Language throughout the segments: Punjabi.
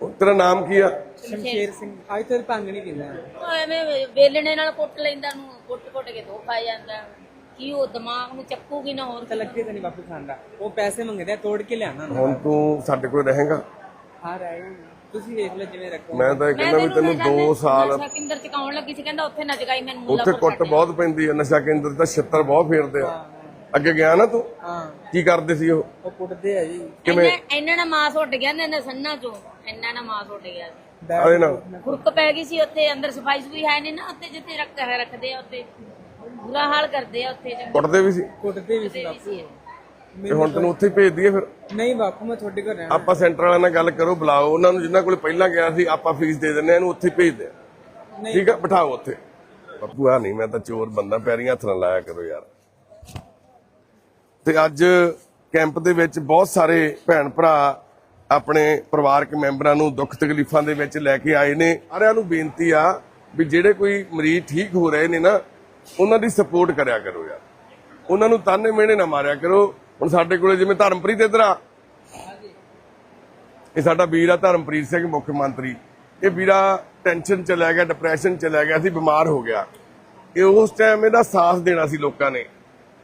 ਤੇਰਾ ਨਾਮ ਕੀ ਆ? ਸ਼ਮਸ਼ੇਰ ਸਿੰਘ। ਅੱਜ ਤੱਕ ਭੰਗ ਨਹੀਂ ਪੀਂਦਾ। ਉਹ ਐਵੇਂ ਵੇਲਣੇ ਨਾਲ ਕੁੱਟ ਲੈਂਦਾ ਨੂੰ ਕੁੱਟ ਕੁੱਟ ਕੇ ਧੋ ਖਾ ਜਾਂਦਾ। ਕੀ ਉਹ ਦਿਮਾਗ ਨੂੰ ਚੱਕੂਗੀ ਨਾ ਹੋਰ ਤਾਂ ਲੱਗੇ ਤਾਂ ਨਹੀਂ ਬਾਪੂ ਖਾਂਦਾ ਉਹ ਪੈਸੇ ਮੰਗਦੇ ਆ ਤੋੜ ਕੇ ਲਿਆਣਾ ਹੁਣ ਤੂੰ ਸਾਡੇ ਕੋਲ ਰਹੇਗਾ? ਆ ਰਹੇ ਹੋ। ਤੁਸੀਂ ਵੇਖ ਲਓ ਜਿਵੇਂ ਰੱਖੋ। ਮੈਂ ਤਾਂ ਇਹ ਕਹਿੰਦਾ ਵੀ ਤੈਨੂੰ 2 ਸਾਲ ਨਸ਼ਾ ਕੇਂਦਰ ਚ ਕਾਉਣ ਲੱਗੀ ਸੀ ਕਹਿੰਦਾ ਉੱਥੇ ਨਾ ਜਗਾਈ ਮੈਨੂੰ ਮੁੱਲਾ ਉੱਥੇ ਕੁੱਟ ਬਹੁਤ ਪੈਂਦੀ ਆ ਨਸ਼ਾ ਕੇਂਦਰ ਤਾਂ ਛਿੱਤਰ ਬਹੁਤ ਫੇਰਦੇ ਆ। ਅੱਗੇ ਗਿਆ ਨਾ ਤੂੰ? ਹਾਂ। ਕੀ ਕਰਦੇ ਸੀ ਉਹ? ਉਹ ਕੁੱਟਦੇ ਆ ਜੀ। ਕਿਵੇਂ? ਇੰਨਾ ਨਾ ਮਾਸ ਉੱਡ ਗਿਆ ਨਾ ਸੰਨਾ ਚੋਂ। ਇੰਨਾ ਨਾ ਮਾਸ ਉੱਡ ਗਿਆ ਆਏ ਨਾ। ਖੁਰਕ ਪੈ ਗਈ ਸੀ ਉੱਥੇ ਅੰਦਰ ਸਫ਼ਾਈ ਸੁਈ ਹੈ ਨਹੀਂ ਨਾ ਉੱਥੇ ਜਿੱਥੇ ਰੱਖ ਰੱਖਦੇ ਆ ਉੱਥੇ। ਬੁਰਾ ਹਾਲ ਕਰਦੇ ਆ ਉੱਥੇ ਚੰਗੇ ਕੁੱਟਦੇ ਵੀ ਸੀ। ਕੁੱਟਦੇ ਵੀ ਸੀ ਬਾਪੂ। ਸੀ ਤੇ ਹੁਣ ਤੈਨੂੰ ਉੱਥੇ ਹੀ ਭੇਜ ਦਈਏ ਫਿਰ। ਨਹੀਂ ਬਾਪੂ ਮੈਂ ਤੁਹਾਡੇ ਘਰ ਰਹਿਣਾ। ਆਪਾਂ ਸੈਂਟਰ ਵਾਲਿਆਂ ਨਾਲ ਗੱਲ ਕਰੋ ਬੁਲਾਓ। ਉਹਨਾਂ ਨੂੰ ਜਿਨ੍ਹਾਂ ਕੋਲ ਪਹਿਲਾਂ ਗਿਆ ਸੀ ਆਪਾਂ ਫੀਸ ਦੇ ਦਿੰਦੇ ਆ ਇਹਨੂੰ ਉੱਥੇ ਹੀ ਭੇਜਦੇ ਆ ਨਹੀਂ। ਠੀਕ ਆ? ਬਿਠਾਓ ਉੱਥੇ। ਬੱਬੂ ਆ ਨਹੀਂ ਮੈਂ ਤਾਂ ਚੋਰ ਬੰਦਾ ਪੈਰੀਂ ਹੱਥ ਨਾਲ ਲਾਇਆ ਕਰੋ ਯਾਰ। ਤੇ ਅੱਜ ਕੈਂਪ ਦੇ ਵਿੱਚ ਬਹੁਤ ਸਾਰੇ ਭੈਣ ਭਰਾ ਆਪਣੇ ਪਰਿਵਾਰਕ ਮੈਂਬਰਾਂ ਨੂੰ ਦੁੱਖ ਤਕਲੀਫਾਂ ਦੇ ਵਿੱਚ ਲੈ ਕੇ ਆਏ ਨੇ। ਸਾਰਿਆਂ ਨੂੰ ਬੇਨਤੀ ਆ ਵੀ ਜਿਹੜੇ ਕੋਈ ਮਰੀਜ਼ ਠੀਕ ਹੋ ਰਹੇ ਨੇ ਨਾ, ਉਹਨਾਂ ਦੀ ਸਪੋਰਟ ਕਰਿਆ ਕਰੋ ਯਾਰ। ਉਹਨਾਂ ਨੂੰ ਤਾਨੇ ਮਿਹਣੇ ਨਾ ਮਾਰਿਆ ਕਰੋ। ਹੁਣ ਸਾਡੇ ਕੋਲੇ ਜਿਵੇਂ ਧਰਮਪ੍ਰੀਤ ਇੱਧਰ ਆ। ਇਹ ਸਾਡਾ ਵੀਰ ਆ ਧਰਮਪ੍ਰੀਤ ਸਿੰਘ, ਮੁੱਖ ਮੰਤਰੀ। ਇਹ ਵੀਰਾ ਟੈਨਸ਼ਨ ਚ ਲੈ ਗਿਆ ਡਿਪਰੈਸ਼ਨ ਚ ਲੈ ਗਿਆ, ਸੀ, ਬਿਮਾਰ ਹੋ ਗਿਆ। ਇਹ ਉਸ ਟਾਈਮ ਇਹਦਾ ਸਾਥ ਦੇਣਾ ਸੀ ਲੋਕਾਂ ਨੇ।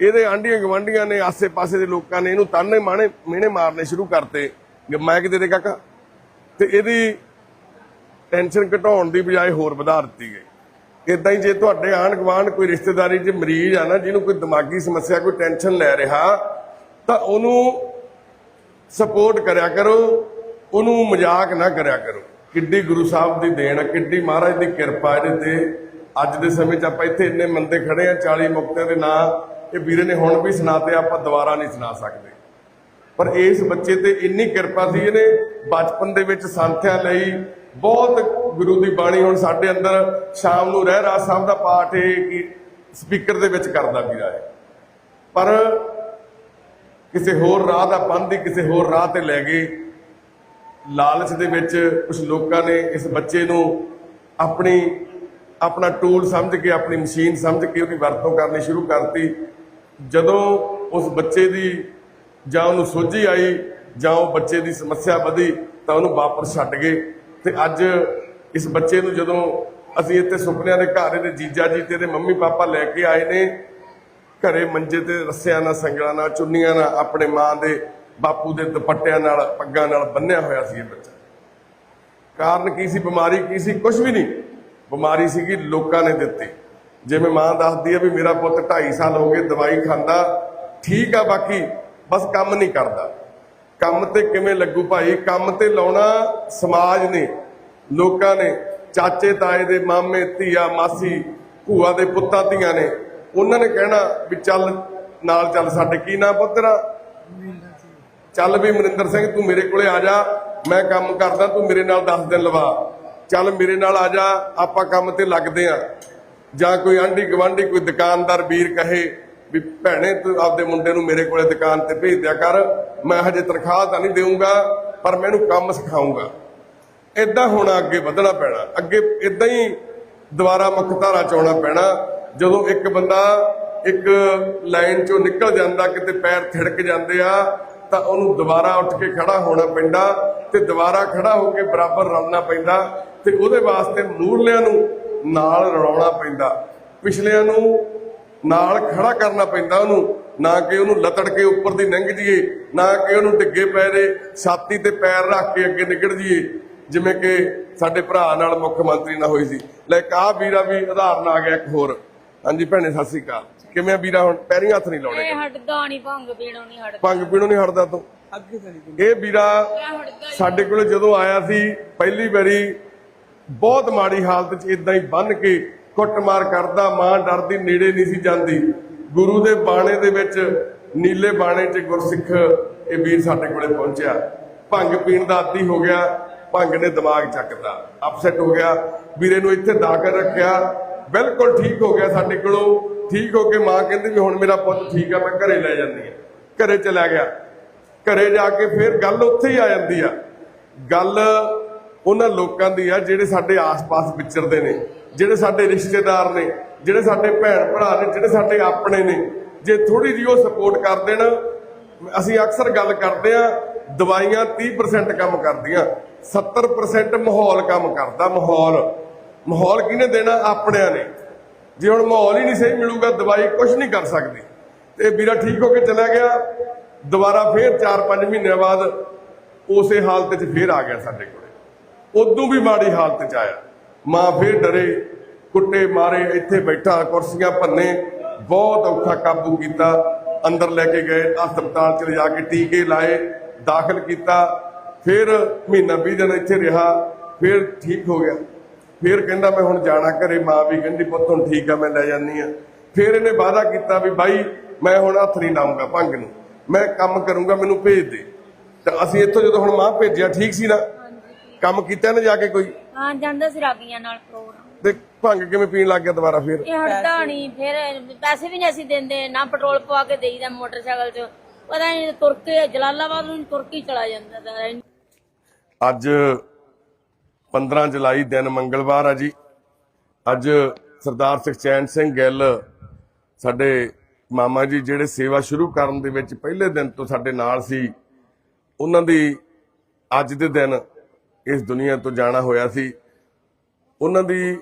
ਇਹਦੇ ਆਂਢੀਆਂ ਗਵਾਂਢੀਆਂ ਨੇ, ਆਸੇ-ਪਾਸੇ ਦੇ ਲੋਕਾਂ ਨੇ ਇਹਨੂੰ ਤਾਨੇ ਮਾਣੇ ਮਿਹਣੇ ਮਾਰਨੇ ਸ਼ੁਰੂ ਕਰਤੇ। ਮੈਂ ਕਿਤੇ ਦੇ ਕਾਕਾ ਤੇ ਇਹਦੀ ਟੈਨਸ਼ਨ ਘਟਾਉਣ ਦੀ ਬਜਾਏ ਹੋਰ ਵਧਾ ਦਿੱਤੀ ਗਈ। ਇਦਾਂ ਹੀ ਜੇ ਤੁਹਾਡੇ ਆਂਢ ਗੁਆਂਢ ਕੋਈ ਰਿਸ਼ਤੇਦਾਰੀ 'ਚ ਮਰੀਜ਼ ਆ ਨਾ, ਜਿਹਨੂੰ ਕੋਈ ਦਿਮਾਗੀ ਸਮੱਸਿਆ, ਕੋਈ ਟੈਨਸ਼ਨ ਲੈ ਰਿਹਾ, ਤਾਂ ਉਹਨੂੰ ਸਪੋਰਟ ਕਰਿਆ ਕਰੋ, ਉਹਨੂੰ ਮਜ਼ਾਕ ਨਾ ਕਰਿਆ ਕਰੋ। ਕਿੱਡੀ ਗੁਰੂ ਸਾਹਿਬ ਦੀ ਦੇਣ ਕਿੱਡੀ ਮਹਾਰਾਜ ਦੀ ਕਿਰਪਾ ਇਹਦੇ ਤੇ। ਅੱਜ ਦੇ ਸਮੇਂ 'ਚ ਆਪਾਂ ਇੱਥੇ ਇੰਨੇ ਮੰਦੇ ਖੜੇ ਆ 40 ਮੁਕਤਿਆਂ ਦੇ ਨਾਂ, ਇਹ ਵੀਰੇ ਨੇ ਹੁਣ ਵੀ ਸੁਣਾਤੇ, ਆਪਾਂ ਦੁਬਾਰਾ ਨਹੀਂ ਸੁਣਾ ਸਕਦੇ। ਪਰ ਇਸ ਬੱਚੇ ਤੇ ਇੰਨੀ ਕਿਰਪਾ ਸੀ, ਇਹਨੇ ਬਚਪਨ ਦੇ ਵਿੱਚ ਸੰਥਿਆ ਲਈ ਬਹੁਤ ਗੁਰੂ ਦੀ ਬਾਣੀ ਹੁਣ ਸਾਡੇ ਅੰਦਰ ਸ਼ਾਮ ਨੂੰ ਰਹਿ ਰਾਸ ਸਾਹਿਬ ਦਾ ਪਾਠ ਇਹ ਕਿ ਸਪੀਕਰ ਦੇ ਵਿੱਚ ਕਰਦਾ ਵੀਰਾ ਹੈ ਪਰ ਕਿਸੇ ਹੋਰ ਰਾਹ ਦਾ ਪੰਥ ਕਿਸੇ ਹੋਰ ਰਾਹ ਤੇ ਲੈ ਗਏ। ਲਾਲਚ ਦੇ ਵਿੱਚ ਕੁਝ ਲੋਕਾਂ ਨੇ ਇਸ ਬੱਚੇ ਨੂੰ ਆਪਣੀ, ਆਪਣਾ ਟੂਲ ਸਮਝ ਕੇ, ਆਪਣੀ ਮਸ਼ੀਨ ਸਮਝ ਕੇ ਉਹਦੀ ਵਰਤੋਂ ਕਰਨੀ ਸ਼ੁਰੂ ਕਰਤੀ। ਜਦੋਂ ਉਸ ਬੱਚੇ ਦੀ ਜਾਂ ਉਹਨੂੰ ਸੋਝੀ ਆਈ, ਜਾਂ ਉਹ ਬੱਚੇ ਦੀ ਸਮੱਸਿਆ ਵਧੀ, ਤਾਂ ਉਹਨੂੰ ਵਾਪਸ ਛੱਡ ਗਏ। ਤੇ ਅੱਜ ਇਸ ਬੱਚੇ ਨੂੰ ਜਦੋਂ ਅਸੀਂ ਇੱਥੇ ਸੁਪਨਿਆਂ ਦੇ ਘਰ ਇਹਦੇ ਜੀਜਾ ਜੀ ਤੇ ਇਹਦੇ ਮੰਮੀ ਪਾਪਾ ਲੈ ਕੇ ਆਏ ਨੇ, ਘਰੇ ਮੰਜੇ ਤੇ ਰੱਸਿਆਂ ਨਾਲ, ਸੰਗਲਾਂ ਨਾਲ, ਚੁੰਨੀਆਂ ਨਾਲ, ਆਪਣੇ ਮਾਂ ਦੇ ਬਾਪੂ ਦੇ ਦੁਪੱਟਿਆਂ ਨਾਲ, ਪੱਗਾਂ ਨਾਲ ਬੰਨਿਆ ਹੋਇਆ ਸੀ ਇਹ ਬੱਚਾ। ਕਾਰਨ ਕੀ ਸੀ, ਬਿਮਾਰੀ ਕੀ ਸੀ? ਕੁਝ ਵੀ ਨਹੀਂ। ਬਿਮਾਰੀ ਸੀਗੀ ਲੋਕਾਂ ਨੇ ਦਿੱਤੀ। ਜਿਵੇਂ ਮਾਂ ਦੱਸਦੀ ਹੈ ਵੀ ਮੇਰਾ ਪੁੱਤ 2.5 ਸਾਲ ਹੋ ਗਏ, ਦਵਾਈ ਖਾਂਦਾ, ਠੀਕ ਆ ਬਾਕੀ ਬਸ ਕੰਮ ਨਹੀਂ ਕਰਦਾ। ਕੰਮ ਤੇ ਕਿਵੇਂ ਲੱਗੂ ਭਾਈ? ਕੰਮ ਤੇ ਲਾਉਣਾ ਸਮਾਜ ਨੇ, ਲੋਕਾਂ ਨੇ, ਚਾਚੇ, ਤਾਏ ਦੇ ਮਾਮੇ, ਧੀਆ, ਮਾਸੀ, ਭੂਆ ਦੇ ਪੁੱਤਾਂ, ਧੀਆਂ ਨੇ, ਉਹਨਾਂ ਨੇ ਕਹਿਣਾ ਵੀ ਚੱਲ, ਨਾਲ ਚੱਲ ਸਾਡੇ ਕੀ ਨਾਂ ਪੁੱਤਰਾ ਚੱਲ ਵੀ ਮਨਿੰਦਰ ਸਿੰਘ, ਤੂੰ ਮੇਰੇ ਕੋਲੇ ਆ ਜਾ, ਮੈਂ ਕੰਮ ਕਰਦਾ, ਤੂੰ ਮੇਰੇ ਨਾਲ 10 ਦਿਨ ਲਵਾ। ਚੱਲ ਮੇਰੇ ਨਾਲ ਆ ਜਾ, ਆਪਾਂ ਕੰਮ ਤੇ ਲੱਗਦੇ ਆ। ਜਾਂ ਕੋਈ ਆਂਢੀ ਗਵਾਂਢੀ ਕੋਈ ਦੁਕਾਨਦਾਰ, ਵੀਰ ਕਹੇ ਵੀ ਭੈਣੇ ਤੂੰ ਆਪਦੇ ਮੁੰਡੇ ਨੂੰ ਮੇਰੇ ਕੋਲੇ ਦੁਕਾਨ ਤੇ ਭੇਜ ਦਿਆ ਕਰ। ਮੈਂ ਹਜੇ ਤਨਖਾਹ ਤਾਂ ਨਹੀਂ ਦੇਊਂਗਾ, ਪਰ ਮੈਨੂੰ ਕੰਮ ਸਿਖਾਊਂਗਾ। ਇਦਾਂ ਹੁਣ ਅੱਗੇ ਵਧਣਾ ਪੈਣਾ। ਅੱਗੇ ਇਦਾਂ ਹੀ ਦੁਬਾਰਾ ਮੁੱਖ ਧਾਰਾ ਚ ਆਉਣਾ ਪੈਣਾ। ਜਦੋਂ ਇੱਕ ਬੰਦਾ ਇੱਕ ਲਾਈਨ ਚੋਂ ਨਿਕਲ ਜਾਂਦਾ, ਕਿਤੇ ਪੈਰ ਥਿੜਕ ਜਾਂਦੇ ਆ, ਤਾਂ ਉਹਨੂੰ ਦੁਬਾਰਾ ਉੱਠ ਕੇ ਖੜਾ ਹੋਣਾ ਪੈਂਦਾ ਤੇ ਦੁਬਾਰਾ ਖੜਾ ਹੋ ਕੇ ਬਰਾਬਰ ਰਲਣਾ ਪੈਂਦਾ ਤੇ ਉਹਦੇ ਵਾਸਤੇ ਮੂਰਲਿਆਂ ਨੂੰ ਨਾਲ ਰਲਾਉਣਾ ਪੈਂਦਾ। ਪਿਛਲਿਆਂ ਨੂੰ ਨਾਲ ਖੜਾ ਕਰਨਾ ਪੈਂਦਾ ਉਹਨੂੰ ਨਾ ਕਿ ਉਹਨੂੰ ਲਤੜ ਕੇ ਉੱਪਰ ਦੀ ਲੰਘ ਜੀਏ ਨਾ ਕਿ ਉਹਨੂੰ ਡਿੱਗੇ ਪੈਰੇ ਛਾਤੀ ਤੇ ਪੈਰ ਰੱਖ ਕੇ ਅੱਗੇ ਨਿਕਲ ਜੀਏ ਜਿਵੇਂ ਕਿ ਸਾਡੇ ਭਰਾ ਨਾਲ ਮੁੱਖ ਮੰਤਰੀ ਨਾਲ ਹੋਈ ਸੀ। ਲੈ ਕਾ ਵੀਰਾ ਵੀ ਉਦਾਹਰਨ ਆ ਗਿਆ ਇੱਕ ਹੋਰ। ਹਾਂਜੀ ਭੈਣੇ ਸਤਿ ਸ੍ਰੀ ਅਕਾਲ। ਕਿਵੇਂ ਵੀਰਾ ਹੁਣ? ਪੈਰੀਂ ਹੱਥ ਨਹੀਂ ਲਾਉਣੇ ਇਹ ਹਟਦਾ ਨਹੀਂ ਭੰਗ ਪੀਣੋਂ ਨਹੀਂ ਹਟਦਾ। ਭੰਗ ਪੀਣੋਂ ਨਹੀਂ ਹਟਦਾ ਤੂੰ। ਇਹ ਵੀਰਾ ਸਾਡੇ ਕੋਲ ਜਦੋਂ ਆਇਆ ਸੀ ਪਹਿਲੀ ਵਾਰੀ ਬਹੁਤ ਮਾੜੀ ਹਾਲਤ 'ਚ ਇਦਾਂ ਹੀ ਬੰਨ ਕੇ ਕੁੱਟਮਾਰ ਕਰਦਾ, ਮਾਂ ਡਰਦੀ, ਨੇੜੇ ਨਹੀਂ ਸੀ ਜਾਂਦੀ। ਗੁਰੂ ਦੇ ਬਾਣੇ ਦੇ ਵਿੱਚ, ਨੀਲੇ ਬਾਣੇ 'ਚ ਗੁਰਸਿੱਖ ਇਹ ਵੀਰ ਸਾਡੇ ਕੋਲੇ ਪਹੁੰਚਿਆ। ਭੰਗ ਪੀਣ ਦਾ ਆਦੀ ਹੋ ਗਿਆ, ਭੰਗ ਨੇ ਦਿਮਾਗ ਚੱਕਦਾ। ਅਪਸੈਟ ਹੋ ਗਿਆ। ਵੀਰੇ ਨੂੰ ਇੱਥੇ ਦਾਖਲ ਰੱਖਿਆ। ਬਿਲਕੁਲ ਠੀਕ ਹੋ ਗਿਆ ਸਾਡੇ ਕੋਲੋਂ। ਠੀਕ ਹੋ ਕੇ ਮਾਂ ਕਹਿੰਦੀ ਵੀ ਹੁਣ ਮੇਰਾ ਪੁੱਤ ਠੀਕ ਆ, ਮੈਂ ਘਰੇ ਲੈ ਜਾਂਦੀ ਆ। ਘਰੇ ਚਲਾ ਗਿਆ। ਘਰੇ ਜਾ ਕੇ ਫਿਰ ਗੱਲ ਉੱਥੇ ਹੀ ਆ ਜਾਂਦੀ ਆ। ਗੱਲ ਉਹਨਾਂ ਲੋਕਾਂ ਦੀ ਆ ਜਿਹੜੇ ਸਾਡੇ ਆਸ-ਪਾਸ ਵਿਚਰਦੇ ਨੇ। ਜਿਹੜੇ ਸਾਡੇ ਰਿਸ਼ਤੇਦਾਰ ਨੇ, ਜਿਹੜੇ ਸਾਡੇ ਭੈਣ ਭਰਾ ਨੇ, ਜਿਹੜੇ ਸਾਡੇ ਆਪਣੇ ਨੇ, ਜੇ ਥੋੜੀ ਜਿਹੀ ਉਹ ਸਪੋਰਟ ਕਰ ਦੇਣ, ਅਸੀਂ ਅਕਸਰ ਗੱਲ ਕਰਦੇ ਆ ਦਵਾਈਆਂ 30% ਕੰਮ ਕਰਦੀਆਂ 70% ਮਾਹੌਲ ਕੰਮ ਕਰਦਾ ਮਾਹੌਲ। ਮਾਹੌਲ ਕਿਹਨੇ ਦੇਣਾ? ਆਪਣਿਆਂ ਨੇ। ਜੇ ਹੁਣ ਮਾਹੌਲ ਹੀ ਨਹੀਂ ਸਹੀ ਮਿਲੂਗਾ, ਦਵਾਈ ਕੁਝ ਨਹੀਂ ਕਰ ਸਕਦੀ। ਤੇ ਵੀਰਾ ਠੀਕ ਹੋ ਕੇ ਚਲਾ ਗਿਆ, ਦੁਬਾਰਾ ਫੇਰ 4-5 ਮਹੀਨਿਆਂ ਬਾਅਦ ਉਸੇ ਹਾਲਤ 'ਚ ਫੇਰ ਆ ਗਿਆ ਸਾਡੇ ਕੋਲੇ। ਉਦੋਂ ਵੀ ਮਾੜੀ ਹਾਲਤ 'ਚ ਆਇਆ। ਮਾਂ ਫੇਰ ਡਰੇ, ਕੁੱਟੇ ਮਾਰੇ, ਇੱਥੇ ਬੈਠਾ, ਕੁਰਸੀਆਂ ਭੰਨੇ, ਬਹੁਤ ਔਖਾ ਕਾਬੂ ਕੀਤਾ, ਅੰਦਰ ਲੈ ਕੇ ਗਏ, ਹਸਪਤਾਲ ਚ ਲਿਜਾ ਕੇ ਟੀਕੇ ਲਾਏ, ਦਾਖਲ ਕੀਤਾ, ਫਿਰ ਮਹੀਨਾ 20 ਦਿਨ ਇੱਥੇ ਰਿਹਾ, ਫਿਰ ਠੀਕ ਹੋ ਗਿਆ। ਫਿਰ ਕਹਿੰਦਾ, ਮੈਂ ਹੁਣ ਜਾਣਾ ਘਰੇ, ਮਾਂ ਵੀ ਕਹਿੰਦੀ, ਪੁੱਤ ਹੁਣ ਠੀਕ ਆ, ਮੈਂ ਲੈ ਜਾਨੀ ਆ ਫਿਰ ਇਹਨੇ ਵਾਅਦਾ ਕੀਤਾ ਵੀ, ਬਾਈ, ਮੈਂ ਹੁਣ ਹੱਥ ਨਹੀਂ ਲਾਉਂਗਾ ਭੰਗ ਨੂੰ। ਮੈਂ ਕੰਮ ਕਰੂੰਗਾ, ਮੈਨੂੰ ਭੇਜ ਦੇ। ਤਾਂ ਅਸੀਂ ਇੱਥੋਂ ਜਦੋਂ ਹੁਣ ਮਾਂ ਭੇਜਿਆ, ਠੀਕ ਸੀ ਨਾ? ਕੰਮ ਕੀਤਾ ਨਾ ਜਾ ਕੇ ਕੋਈ? ਹਾਂ ਜਾਂਦਾ ਸੀ ਰਾਗੀਆਂ ਨਾਲ ਪ੍ਰੋਗਰਾਮ। ਤੇ ਭੰਗ ਕਿਵੇਂ ਪੀਣ ਲੱਗ ਗਿਆ ਦੁਬਾਰਾ ਫਿਰ? ਇਹ ਨਹੀਂ ਫਿਰ ਪੈਸੇ ਵੀ ਨਹੀਂ ਅਸੀਂ ਦਿੰਦੇ ਨਾ ਪੈਟਰੋਲ ਪਵਾ ਕੇ ਦੇਈਦਾ ਮੋਟਰਸਾਈਕਲ 'ਚ। ਪਤਾ ਨਹੀਂ ਤੁਰ ਕੇ ਜਲਾਲਾਬਾਦ ਨੂੰ ਤੁਰ ਕੇ ਹੀ ਚਲਾ ਜਾਂਦਾ ਤਾ। ਅੱਜ 15 ਜੁਲਾਈ ਦਿਨ ਮੰਗਲਵਾਰ ਆ ਜੀ। ਅੱਜ ਸਰਦਾਰ ਸੁਖਚੈਨ ਸਿੰਘ ਗਿੱਲ ਸਾਡੇ ਮਾਮਾ ਜੀ ਜਿਹੜੇ ਸੇਵਾ ਸ਼ੁਰੂ ਕਰਨ ਦੇ ਵਿੱਚ ਪਹਿਲੇ ਦਿਨ ਤੋਂ ਸਾਡੇ ਨਾਲ ਸੀ। ਉਹਨਾਂ ਦੀ ਅੱਜ ਦੇ ਦਿਨ ਇਸ ਦੁਨੀਆ ਤੋਂ ਜਾਣਾ ਹੋਇਆ ਸੀ। ਉਹਨਾਂ ਦੀ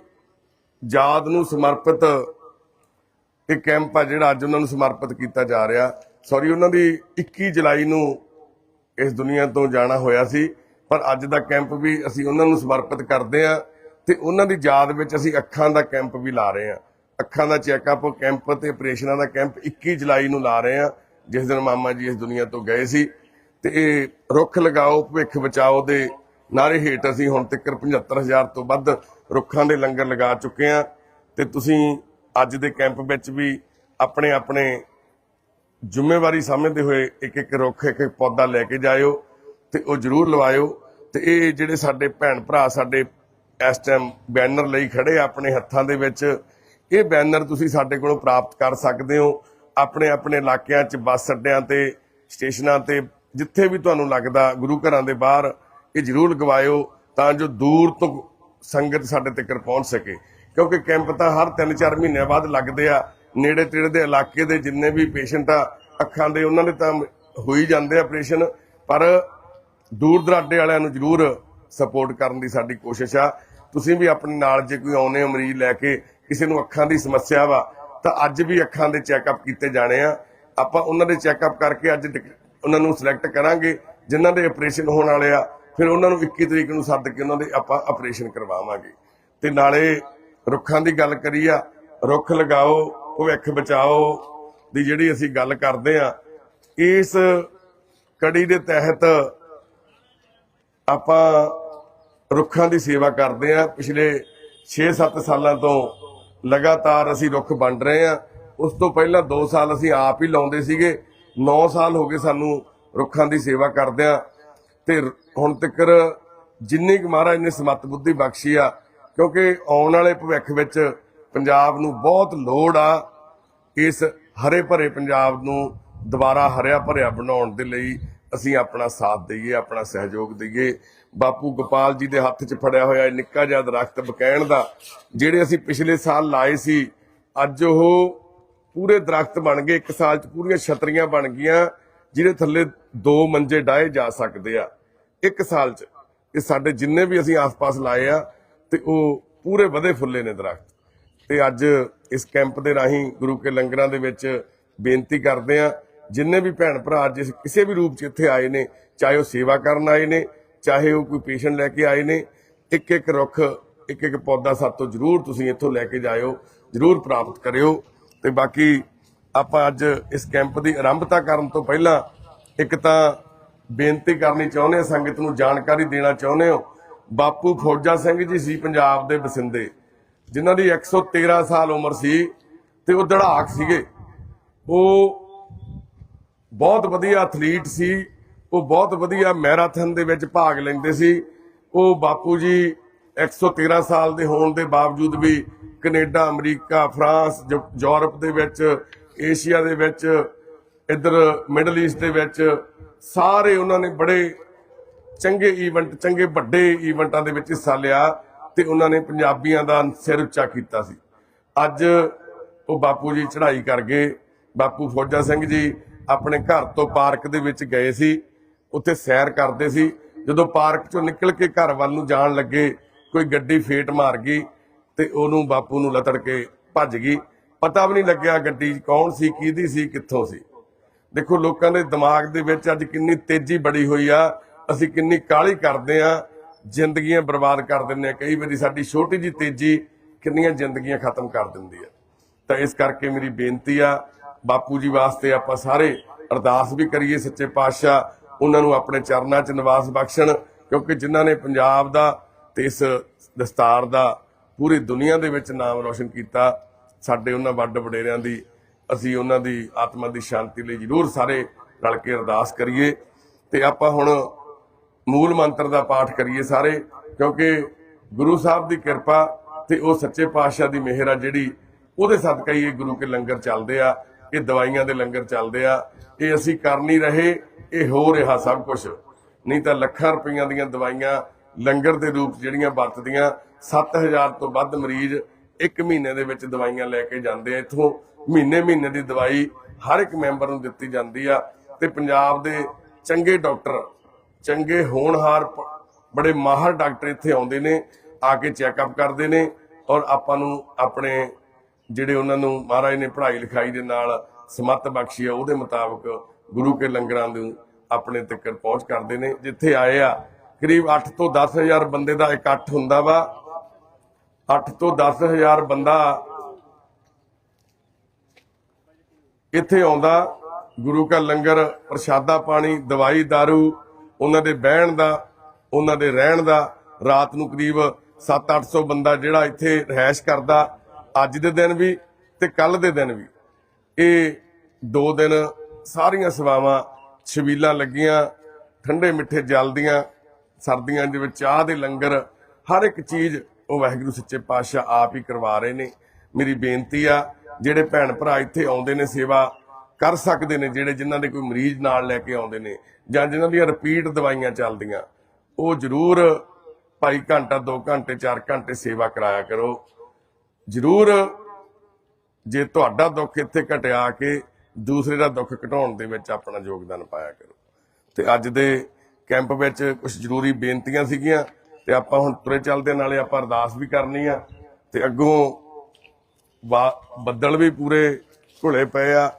ਯਾਦ ਨੂੰ ਸਮਰਪਿਤ ਇਹ ਕੈਂਪ ਆ ਜਿਹੜਾ ਅੱਜ ਉਹਨਾਂ ਨੂੰ ਸਮਰਪਿਤ ਕੀਤਾ ਜਾ ਰਿਹਾ। ਸੌਰੀ ਉਹਨਾਂ ਦੀ 21 ਜੁਲਾਈ ਨੂੰ ਇਸ ਦੁਨੀਆ ਤੋਂ ਜਾਣਾ ਹੋਇਆ ਸੀ। ਪਰ ਅੱਜ ਦਾ ਕੈਂਪ ਵੀ ਅਸੀਂ ਉਹਨਾਂ ਨੂੰ ਸਮਰਪਿਤ ਕਰਦੇ ਹਾਂ ਤੇ ਉਹਨਾਂ ਦੀ ਯਾਦ ਵਿੱਚ ਅਸੀਂ ਅੱਖਾਂ ਦਾ ਕੈਂਪ ਵੀ ਲਾ ਰਹੇ ਹਾਂ। ਅੱਖਾਂ ਦਾ ਚੈੱਕਅਪ ਕੈਂਪ ਤੇ ਆਪਰੇਸ਼ਨਾਂ ਦਾ ਕੈਂਪ 21 ਜੁਲਾਈ ਨੂੰ ਲਾ ਰਹੇ ਹਾਂ, ਜਿਸ ਦਿਨ ਮਾਮਾ ਜੀ ਇਸ ਦੁਨੀਆ ਤੋਂ ਗਏ ਸੀ। ਤੇ ਇਹ ਰੁੱਖ ਲਗਾਓ, ਭਵਿੱਖ ਬਚਾਓ ਦੇ ਨਾਰੇ ਹੇਠ ਅਸੀਂ ਹੁਣ ਤੱਕ 75000 ਤੋਂ ਵੱਧ ਰੁੱਖਾਂ ਦੇ ਲੰਗਰ ਲਗਾ ਚੁੱਕੇ ਹਾਂ ਤੇ ਤੁਸੀਂ ਅੱਜ ਦੇ ਕੈਂਪ ਵਿੱਚ ਵੀ ਆਪਣੇ ਆਪਣੇ ਜ਼ਿੰਮੇਵਾਰੀ ਸਮਝਦੇ ਹੋਏ ਇੱਕ ਇੱਕ ਰੁੱਖ, ਇੱਕ ਇੱਕ ਪੌਦਾ ਲੈ ਕੇ ਜਾਇਓ ਤੇ ਉਹ ਜ਼ਰੂਰ ਲਵਾਇਓ ਤੇ ਇਹ ਜਿਹੜੇ ਸਾਡੇ ਭੈਣ ਭਰਾ ਸਾਡੇ ਇਸ ਟਾਈਮ ਬੈਨਰ ਲਈ ਖੜੇ ਆ ਆਪਣੇ ਹੱਥਾਂ ਦੇ ਵਿੱਚ, ਇਹ ਬੈਨਰ ਤੁਸੀਂ ਸਾਡੇ ਕੋਲੋਂ ਪ੍ਰਾਪਤ ਕਰ ਸਕਦੇ ਹੋ। ਆਪਣੇ ਆਪਣੇ ਇਲਾਕਿਆਂ 'ਚ ਬੱਸ ਅੱਡਿਆਂ ਤੇ, ਸਟੇਸ਼ਨਾਂ ਤੇ, ਜਿੱਥੇ ਵੀ ਤੁਹਾਨੂੰ ਲੱਗਦਾ ਗੁਰੂ ਘਰਾਂ ਦੇ ਬਾਹਰ ਇਹ ਜ਼ਰੂਰ ਲਗਵਾਇਓ ਤਾਂ ਜੋ ਦੂਰ ਤੋਂ ਸੰਗਤ ਸਾਡੇ ਤੱਕ ਪਹੁੰਚ ਸਕੇ। ਕਿਉਂਕਿ ਕੈਂਪ ਤਾਂ ਹਰ 3-4 ਮਹੀਨਿਆਂ ਬਾਅਦ ਲੱਗਦੇ ਆ। ਨੇੜੇ ਤੇੜੇ ਦੇ ਇਲਾਕੇ ਦੇ ਜਿੰਨੇ ਵੀ ਪੇਸ਼ੈਂਟ ਆ, ਅੱਖਾਂ ਦੇ, ਉਹਨਾਂ ਦੇ ਤਾਂ ਹੋਈ ਜਾਂਦੇ ਆ ਆਪਰੇਸ਼ਨ ਪਰ ਦੂਰ ਦਰਾਡੇ ਵਾਲਿਆਂ ਨੂੰ ਜ਼ਰੂਰ ਸਪੋਰਟ ਕਰਨ ਦੀ ਸਾਡੀ ਕੋਸ਼ਿਸ਼ ਆ। ਤੁਸੀਂ ਵੀ ਆਪਣੇ ਨਾਲ ਜੇ ਕੋਈ ਆਉਨੇ ਹੋ ਮਰੀਜ਼ ਲੈ ਕੇ, ਕਿਸੇ ਨੂੰ ਅੱਖਾਂ ਦੀ ਸਮੱਸਿਆ ਵਾ, ਤਾਂ ਅੱਜ ਵੀ ਅੱਖਾਂ ਦੇ ਚੈੱਕਅਪ ਕੀਤੇ ਜਾਣੇ ਆ। ਆਪਾਂ ਉਹਨਾਂ ਦੇ ਚੈੱਕਅਪ ਕਰਕੇ ਅੱਜ ਡਿਕ- ਉਹਨਾਂ ਨੂੰ ਸਿਲੈਕਟ ਕਰਾਂਗੇ, ਜਿਨ੍ਹਾਂ ਦੇ ਆਪਰੇਸ਼ਨ ਹੋਣ ਵਾਲੇ ਆ। ਫਿਰ ਉਹਨਾਂ ਨੂੰ 21 ਤਰੀਕ ਨੂੰ ਸੱਦ ਕੇ ਉਹਨਾਂ ਦੇ ਆਪਾਂ ਆਪਰੇਸ਼ਨ ਕਰਵਾਵਾਂਗੇ। ਤੇ ਨਾਲੇ ਰੁੱਖਾਂ ਦੀ ਗੱਲ ਕਰੀ ਆ, ਰੁੱਖ ਲਗਾਓ, ਭਵਿੱਖ ਬਚਾਓ ਦੀ ਜਿਹੜੀ ਅਸੀਂ ਗੱਲ ਕਰਦੇ ਆ, ਇਸ ਕੜੀ ਦੇ ਤਹਿਤ ਆਪਾਂ ਰੁੱਖਾਂ ਦੀ ਸੇਵਾ ਕਰਦੇ ਆ। ਪਿਛਲੇ 6-7 ਸਾਲਾਂ ਤੋਂ ਲਗਾਤਾਰ ਅਸੀਂ ਰੁੱਖ ਵੰਡ ਰਹੇ ਆ। ਉਸ ਤੋਂ ਪਹਿਲਾਂ 2 ਸਾਲ ਅਸੀਂ ਆਪ ਹੀ ਲਾਉਂਦੇ ਸੀਗੇ। 9 ਸਾਲ ਹੋ ਗਏ ਸਾਨੂੰ ਰੁੱਖਾਂ ਦੀ ਸੇਵਾ ਕਰਦਿਆਂ ਤੇ ਹੁਣ ਤੱਕ ਜਿੰਨੀ ਕੁ ਮਹਾਰਾਜ ਨੇ ਸਮਤ ਬੁੱਧੀ ਬਖਸ਼ੀ ਆ, ਕਿਉਂਕਿ ਆਉਣ ਵਾਲੇ ਭਵਿੱਖ ਵਿੱਚ ਪੰਜਾਬ ਨੂੰ ਬਹੁਤ ਲੋੜ ਆ ਇਸ ਹਰੇ ਭਰੇ ਪੰਜਾਬ ਨੂੰ ਦੁਬਾਰਾ ਹਰਿਆ ਭਰਿਆ ਬਣਾਉਣ ਦੇ ਲਈ ਅਸੀਂ ਆਪਣਾ ਸਾਥ ਦਈਏ, ਆਪਣਾ ਸਹਿਯੋਗ ਦਈਏ। ਬਾਪੂ ਗੋਪਾਲ ਜੀ ਦੇ ਹੱਥ 'ਚ ਫੜਿਆ ਹੋਇਆ ਇਹ ਨਿੱਕਾ ਜਿਹਾ ਦਰਖਤ ਬਕੈਣ ਦਾ, ਜਿਹੜੇ ਅਸੀਂ ਪਿਛਲੇ ਸਾਲ ਲਾਏ ਸੀ, ਅੱਜ ਉਹ ਪੂਰੇ ਦਰਖਤ ਬਣ ਗਏ, ਇੱਕ ਸਾਲ 'ਚ ਪੂਰੀਆਂ ਛਤਰੀਆਂ ਬਣ ਗਈਆਂ, ਜਿਹਦੇ ਥੱਲੇ ਦੋ ਮੰਜੇ ਡਾਏ ਜਾ ਸਕਦੇ ਆ। ਇੱਕ ਸਾਲ 'ਚ ਇਹ ਸਾਡੇ ਜਿੰਨੇ ਵੀ ਅਸੀਂ ਆਸ-ਪਾਸ ਲਾਏ ਆ ਤੇ ਉਹ ਪੂਰੇ ਵਧੇ ਫੁੱਲੇ ਨੇ ਦਰਖਤ। ਤੇ ਅੱਜ ਇਸ ਕੈਂਪ ਦੇ ਰਾਹੀਂ ਗੁਰੂ ਕੇ ਲੰਗਰਾਂ ਦੇ ਵਿੱਚ ਬੇਨਤੀ ਕਰਦੇ ਆ, ਜਿੰਨੇ ਵੀ ਭੈਣ ਭਰਾ ਜਿਸ ਕਿਸੇ ਵੀ ਰੂਪ 'ਚ ਇੱਥੇ ਆਏ ਨੇ, ਚਾਹੇ ਉਹ ਸੇਵਾ ਕਰਨ ਆਏ ਨੇ, ਚਾਹੇ ਉਹ ਕੋਈ ਪੇਸ਼ੈਂਟ ਲੈ ਕੇ ਆਏ ਨੇ ਇੱਕ ਇੱਕ ਰੁੱਖ ਇੱਕ ਇੱਕ ਪੌਦਾ ਸਾਤੋਂ ਜ਼ਰੂਰ ਤੁਸੀਂ ਇੱਥੋਂ ਲੈ ਕੇ ਜਾਇਓ, ਜ਼ਰੂਰ ਪ੍ਰਾਪਤ ਕਰਿਓ। ਤੇ ਬਾਕੀ ਆਪਾਂ ਅੱਜ ਇਸ ਕੈਂਪ ਦੀ ਆਰੰਭਤਾ ਕਰਨ ਤੋਂ ਪਹਿਲਾਂ ਇੱਕ ਤਾਂ ਬੇਨਤੀ ਕਰਨੀ ਚਾਹੁੰਦੇ ਹਾਂ ਸੰਗਤ ਨੂੰ ਜਾਣਕਾਰੀ ਦੇਣਾ ਚਾਹੁੰਦੇ ਹੋ। ਬਾਪੂ ਫੌਜਾ ਸਿੰਘ ਜੀ ਸੀ ਪੰਜਾਬ ਦੇ ਬਸਿੰਦੇ, ਜਿਨ੍ਹਾਂ ਦੀ 113 ਸਾਲ ਉਮਰ ਸੀ ਤੇ ਉਹ ਦੜਾਕ ਸੀਗੇ। ਉਹ ਬਹੁਤ ਵਧੀਆ ਐਥਲੀਟ ਸੀ, ਉਹ ਬਹੁਤ ਵਧੀਆ ਮੈਰਾਥਨ ਦੇ ਵਿੱਚ ਭਾਗ ਲੈਂਦੇ ਸੀ। ਉਹ ਬਾਪੂ ਜੀ 113 ਸਾਲ ਦੇ ਹੋਣ ਦੇ ਬਾਵਜੂਦ ਵੀ ਕੈਨੇਡਾ, ਅਮਰੀਕਾ, ਫਰਾਂਸ ਜ- ਯੂਰਪ ਦੇ ਵਿੱਚ, ਏਸ਼ੀਆ ਦੇ ਵਿੱਚ, ਇੱਧਰ ਮਿਡਲ ਈਸਟ ਦੇ ਵਿੱਚ ਸਾਰੇ ਉਹਨਾਂ ਨੇ ਬੜੇ ਚੰਗੇ ਈਵੈਂਟ ਚੰਗੇ ਵੱਡੇ ਈਵੈਂਟਾਂ ਦੇ ਵਿੱਚ ਹਿੱਸਾ ਲਿਆ ਤੇ ਉਹਨਾਂ ਨੇ ਪੰਜਾਬੀਆਂ ਦਾ ਸਿਰ ਉੱਚਾ ਕੀਤਾ ਸੀ। ਅੱਜ ਉਹ ਬਾਪੂ ਜੀ ਚੜ੍ਹਾਈ ਕਰ ਗਏ ਬਾਪੂ ਫੌਜਾ ਸਿੰਘ ਜੀ ਆਪਣੇ ਘਰ ਤੋਂ ਪਾਰਕ ਦੇ ਵਿੱਚ ਗਏ ਸੀ, ਉੱਥੇ ਸੈਰ ਕਰਦੇ ਸੀ। ਜਦੋਂ ਪਾਰਕ ਚੋਂ ਨਿਕਲ ਕੇ ਘਰ ਵੱਲ ਨੂੰ ਜਾਣ ਲੱਗੇ, ਕੋਈ ਗੱਡੀ ਫੇਟ ਮਾਰ ਗਈ ਤੇ ਉਹਨੂੰ ਬਾਪੂ ਨੂੰ ਲਤੜ ਕੇ ਭੱਜ ਗਈ। ਪਤਾ ਵੀ ਨਹੀਂ ਲੱਗਿਆ ਗੱਡੀ ਕੌਣ ਸੀ, ਕਿਹਦੀ ਸੀ, ਕਿੱਥੋਂ ਸੀ। ਦੇਖੋ, ਲੋਕਾਂ ਦੇ ਦਿਮਾਗ ਦੇ ਵਿੱਚ ਅੱਜ ਕਿੰਨੀ ਤੇਜ਼ੀ ਬੜੀ ਹੋਈ ਆ। ਅਸੀਂ ਕਿੰਨੀ ਕਾਹਲੀ ਕਰਦੇ ਆ। ਜ਼ਿੰਦਗੀਆਂ ਬਰਬਾਦ ਕਰ ਦਿੰਦੇ ਆ। ਕਈ ਵਾਰੀ ਸਾਡੀ ਛੋਟੀ ਜੀ ਤੇਜ਼ੀ ਕਿੰਨੀਆਂ ਜ਼ਿੰਦਗੀਆਂ ਖਤਮ ਕਰ ਦਿੰਦੀ ਆ। ਤਾਂ ਇਸ ਕਰਕੇ ਮੇਰੀ ਬੇਨਤੀ ਆ, ਬਾਪੂ ਜੀ ਵਾਸਤੇ ਆਪਾਂ ਸਾਰੇ ਅਰਦਾਸ ਵੀ ਕਰੀਏ ਸੱਚੇ ਪਾਤਸ਼ਾਹ, ਉਹਨਾਂ ਨੂੰ ਆਪਣੇ ਚਰਨਾਂ 'ਚ ਨਿਵਾਸ ਬਖਸ਼ਣ, ਕਿਉਂਕਿ ਜਿਨ੍ਹਾਂ ਨੇ ਪੰਜਾਬ ਦਾ ਤੇ ਇਸ ਦਸਤਾਰ ਦਾ ਪੂਰੀ ਦੁਨੀਆ ਦੇ ਵਿੱਚ ਨਾਮ ਰੋਸ਼ਨ ਕੀਤਾ, ਸਾਡੇ ਉਹਨਾਂ ਵੱਡ ਵਡੇਰਿਆਂ ਦੀ ਅਸੀਂ ਉਹਨਾਂ ਦੀ ਆਤਮਾ ਦੀ ਸ਼ਾਂਤੀ ਲਈ ਜ਼ਰੂਰ ਸਾਰੇ ਰਲ ਕੇ ਅਰਦਾਸ ਕਰੀਏ ਤੇ ਆਪਾਂ ਹੁਣ ਮੂਲ ਮੰਤਰ ਦਾ ਪਾਠ ਕਰੀਏ ਸਾਰੇ, ਕਿਉਂਕਿ ਗੁਰੂ ਸਾਹਿਬ ਦੀ ਕਿਰਪਾ ਤੇ ਉਹ ਸੱਚੇ ਪਾਤਸ਼ਾਹ ਦੀ ਮਿਹਰ ਆ ਜਿਹੜੀ ਉਹਦੇ ਸਦਕਾ ਹੀ ਇਹ ਗੁਰੂ ਕੇ ਲੰਗਰ ਚੱਲਦੇ ਆ, ਇਹ ਦਵਾਈਆਂ ਦੇ ਲੰਗਰ ਚੱਲਦੇ ਆ, ਇਹ ਅਸੀਂ ਕਰ ਨਹੀਂ ਰਹੇ, ਇਹ ਹੋ ਰਿਹਾ ਸਭ ਕੁਝ ਨਹੀਂ ਤਾਂ ਲੱਖਾਂ ਰੁਪਈਆਂ ਦੀਆਂ ਦਵਾਈਆਂ ਲੰਗਰ ਦੇ ਰੂਪ ਜਿਹੜੀਆਂ ਵਰਤਦੀਆਂ 7000 ਤੋਂ ਵੱਧ ਮਰੀਜ਼ ਇੱਕ ਮਹੀਨੇ ਦੇ ਵਿੱਚ ਦਵਾਈਆਂ ਲੈ ਕੇ ਜਾਂਦੇ ਆ ਇੱਥੋਂ। ਮਹੀਨੇ ਮਹੀਨੇ ਦੀ ਦਵਾਈ ਹਰ ਇੱਕ ਮੈਂਬਰ ਨੂੰ ਦਿੱਤੀ ਜਾਂਦੀ ਆ ਤੇ ਪੰਜਾਬ ਦੇ ਚੰਗੇ ਡਾਕਟਰ, ਚੰਗੇ ਹੋਣਹਾਰ ਬੜੇ ਮਾਹਰ ਡਾਕਟਰ ਇੱਥੇ ਆਉਂਦੇ ਨੇ, ਆ ਕੇ ਚੈੱਕਅਪ ਕਰਦੇ ਨੇ ਔਰ ਆਪਾਂ ਨੂੰ ਆਪਣੇ ਜਿਹੜੇ ਉਹਨਾਂ ਨੂੰ ਮਹਾਰਾਜ ਨੇ ਪੜ੍ਹਾਈ ਲਿਖਾਈ ਦੇ ਨਾਲ ਸਮੱਤ ਬਖਸ਼ੀ ਆ, ਉਹਦੇ ਮੁਤਾਬਕ ਗੁਰੂ ਕੇ ਲੰਗਰਾਂ ਨੂੰ ਆਪਣੇ ਤੱਕ ਪਹੁੰਚ ਕਰਦੇ ਨੇ, ਜਿੱਥੇ ਆਏ ਆ, ਕਰੀਬ 8 ਤੋਂ 10000 ਬੰਦੇ ਦਾ ਇਕੱਠ ਹੁੰਦਾ ਵਾ 8 ਤੋਂ 10000 ਬੰਦਾ ਇੱਥੇ ਆਉਂਦਾ ਗੁਰੂ ਕਾ ਲੰਗਰ, ਪ੍ਰਸ਼ਾਦਾ ਪਾਣੀ, ਦਵਾਈ, दारू, ਉਹਨਾਂ ਦੇ ਬਹਿਣ ਦਾ, ਉਹਨਾਂ ਦੇ ਰਹਿਣ ਦਾ, ਰਾਤ ਨੂੰ ਕਰੀਬ 7-800 ਬੰਦਾ ਜਿਹੜਾ ਇੱਥੇ ਰਹਿائش ਕਰਦਾ, ਅੱਜ ਦੇ ਦਿਨ ਵੀ ਤੇ ਕੱਲ ਦੇ ਦਿਨ ਵੀ। ਇਹ ਦੋ ਦਿਨ ਸਾਰੀਆਂ ਸੇਵਾਵਾਂ ਛਬੀਲਾਂ ਲੱਗੀਆਂ, ਠੰਡੇ ਮਿੱਠੇ ਜਲ ਦੀਆਂ, ਸਰਦੀਆਂ ਦੇ ਵਿੱਚ ਚਾਹ ਦੇ ਲੰਗਰ, ਹਰ ਇੱਕ ਚੀਜ਼ ਉਹ ਵਾਹਿਗੁਰੂ ਸੱਚੇ ਪਾਤਸ਼ਾਹ ਆਪ ਹੀ ਕਰਵਾ ਰਹੇ ਨੇ। ਮੇਰੀ ਬੇਨਤੀ ਆ ਜਿਹੜੇ ਭੈਣ ਭਰਾ ਇੱਥੇ ਆਉਂਦੇ ਨੇ, ਸੇਵਾ ਕਰ ਸਕਦੇ ਨੇ, ਜਿਹੜੇ ਜਿਨ੍ਹਾਂ ਦੇ ਕੋਈ ਮਰੀਜ਼ ਨਾਲ ਲੈ ਕੇ ਆਉਂਦੇ ਨੇ ਜਾਂ ਜਿਨ੍ਹਾਂ ਦੀਆਂ ਰਿਪੀਟ ਦਵਾਈਆਂ ਚੱਲਦੀਆਂ, ਉਹ ਜ਼ਰੂਰ ਭਾਈ ਘੰਟਾ 2 ਘੰਟੇ 4 ਘੰਟੇ ਸੇਵਾ ਕਰਾਇਆ ਕਰੋ। ਜ਼ਰੂਰ ਜੇ ਤੁਹਾਡਾ ਦੁੱਖ ਇੱਥੇ ਘਟਿਆ ਕੇ ਦੂਸਰੇ ਦਾ ਦੁੱਖ ਘਟਾਉਣ ਦੇ ਵਿੱਚ ਆਪਣਾ ਯੋਗਦਾਨ ਪਾਇਆ ਕਰੋ। ਤੇ ਅੱਜ ਦੇ ਕੈਂਪ ਵਿੱਚ ਕੁਝ ਜ਼ਰੂਰੀ ਬੇਨਤੀਆਂ ਸੀਗੀਆਂ ਤੇ ਆਪਾਂ ਹੁਣ ਤੁਰੇ ਚੱਲਦੇ ਨਾਲੇ ਆਪਾਂ ਅਰਦਾਸ ਵੀ ਕਰਨੀ ਆ ਤੇ ਅੱਗੋਂ ਬੱਦਲ ਵੀ ਪੂਰੇ ਘੁਲੇ ਪਏ ਆ।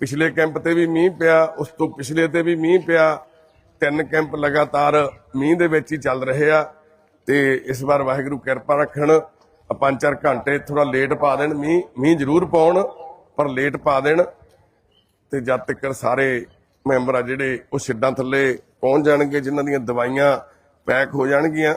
ਪਿਛਲੇ ਕੈਂਪ ਤੇ ਵੀ ਮੀਂਹ ਪਿਆ, ਉਸ ਤੋਂ ਪਿਛਲੇ ਤੇ ਵੀ ਮੀਂਹ ਪਿਆ। ਤਿੰਨ ਕੈਂਪ ਲਗਾਤਾਰ ਮੀਂਹ ਦੇ ਵਿੱਚ ਹੀ ਚੱਲ ਰਹੇ ਆ ਤੇ ਇਸ ਵਾਰ ਵਾਹਿਗੁਰੂ ਕਿਰਪਾ ਰੱਖਣ। ਪੰਜ ਚਾਰ ਘੰਟੇ ਥੋੜਾ ਲੇਟ ਪਾ ਦੇਣ, ਮੀਂਹ ਮੀਂਹ ਜ਼ਰੂਰ ਪਾਉਣ, ਪਰ ਲੇਟ ਪਾ ਦੇਣ। ਤੇ ਜਦ ਤੱਕ ਸਾਰੇ ਮੈਂਬਰ ਆ ਜਿਹੜੇ ਉਹ ਛਿੱਡਾਂ ਥੱਲੇ ਪਹੁੰਚ ਜਾਣਗੇ, ਜਿਨ੍ਹਾਂ ਦੀਆਂ ਦਵਾਈਆਂ ਪੈਕ ਹੋ ਜਾਣਗੀਆਂ